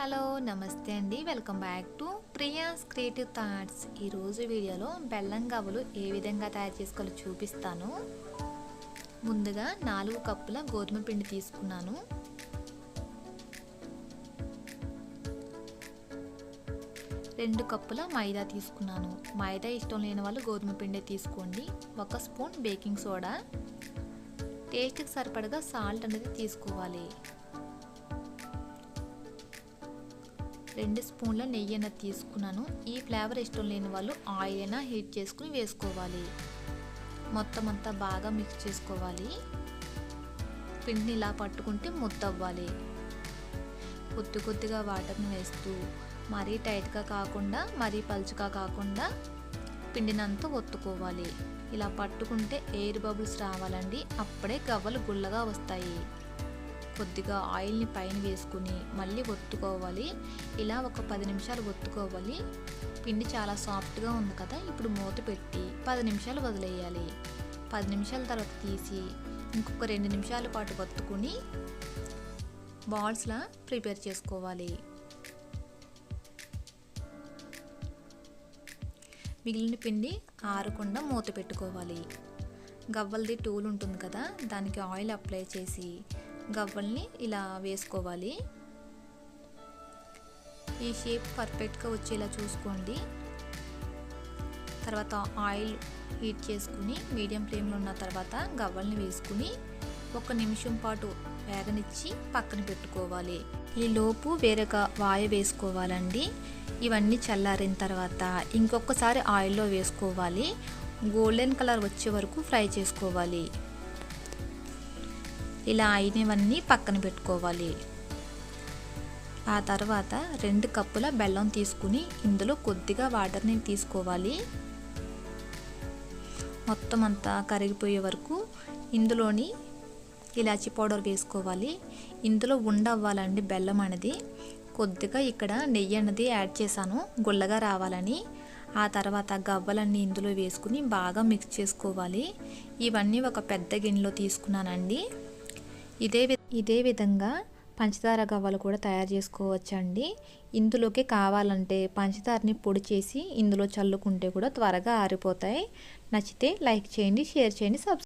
Hello నమస్తే అండి. Welcome back to Priya's creative thoughts. ఈరోజు వీడియోలో బెల్లం గవ్వలు ఏ విధంగా తయారు చేసుకోవాలో చూపిస్తాను. ముందుగా నాలుగు కప్పుల గోధుమ పిండి తీసుకున్నాను. రెండు కప్పుల మైదా తీసుకున్నాను. మైదా ఇష్టం లేని వాళ్ళు గోధుమ పిండి తీసుకోండి. ఒక స్పూన్ బేకింగ్ సోడా. టేస్ట్కి సరిపడగా సాల్ట్ అనేది తీసుకోవాలి. రెండు స్పూన్ల నెయ్యి అయినా తీసుకున్నాను. ఈ ఫ్లేవర్ ఇష్టం లేని వాళ్ళు ఆయిల్ అయినా హీట్ చేసుకుని వేసుకోవాలి. మొత్తం అంతా బాగా మిక్స్ చేసుకోవాలి. పిండిని ఇలా పట్టుకుంటే ముద్ద అవ్వాలి కొద్ది కొద్దిగా వాటర్ని వేస్తూ మరీ టైట్గా కాకుండా మరీ పలుచుగా కాకుండా పిండినంతా ఒత్తుకోవాలి. ఇలా పట్టుకుంటే ఎయిర్ బబుల్స్ రావాలండి. అప్పుడే గవ్వలు గుల్లగా వస్తాయి. కొద్దిగా ఆయిల్ని పైన వేసుకుని మళ్ళీ ఒత్తుకోవాలి. ఇలా ఒక పది నిమిషాలు ఒత్తుకోవాలి. పిండి చాలా సాఫ్ట్గా ఉంది కదా ఇప్పుడు మూత పెట్టి పది నిమిషాలు వదిలేయాలి. పది నిమిషాల తర్వాత తీసి ఇంకొక రెండు నిమిషాల పాటు ఒత్తుకుని బాల్స్లా ప్రిపేర్ చేసుకోవాలి. మిగిలిన పిండి ఆరకుండా మూత పెట్టుకోవాలి. గవ్వలది టూల్ ఉంటుంది కదా దానికి ఆయిల్ అప్లై చేసి గవ్వల్ని ఇలా వేసుకోవాలి. ఈ షేప్ పర్ఫెక్ట్గా వచ్చేలా చూసుకోండి. తర్వాత ఆయిల్ హీట్ చేసుకుని మీడియం ఫ్లేమ్లో ఉన్న తర్వాత గవ్వల్ని వేసుకుని ఒక నిమిషం పాటు వేగనిచ్చి పక్కన పెట్టుకోవాలి. ఈ లోపు వేరొక వాయ వేసుకోవాలండి. ఇవన్నీ చల్లారిన తర్వాత ఇంకొకసారి ఆయిల్లో వేసుకోవాలి. గోల్డెన్ కలర్ వచ్చే వరకు ఫ్రై చేసుకోవాలి. ఇలా అయినవన్నీ పక్కన పెట్టుకోవాలి. ఆ తర్వాత రెండు కప్పుల బెల్లం తీసుకుని ఇందులో కొద్దిగా వాటర్ని తీసుకోవాలి. మొత్తం అంతా కరిగిపోయే వరకు ఇందులోని ఇలాచి పౌడర్ వేసుకోవాలి. ఇందులో ఉండవ్వాలండి బెల్లం అనేది. కొద్దిగా ఇక్కడ నెయ్యి అన్నది యాడ్ చేశాను గుల్లగా రావాలని. ఆ తర్వాత గవ్వలన్నీ ఇందులో వేసుకుని బాగా మిక్స్ చేసుకోవాలి. ఇవన్నీ ఒక పెద్ద గిన్నెలో తీసుకున్నానండి. ఇదే ఇదే విధంగా పంచదార గవ్వలు కూడా తయారు చేసుకోవచ్చండి. ఇందులోకి కావాలంటే పంచదారని పొడి చేసి ఇందులో చల్లుకుంటే కూడా త్వరగా ఆరిపోతాయి. నచ్చితే లైక్ చేయండి షేర్ చేయండి సబ్స్క్రైబ్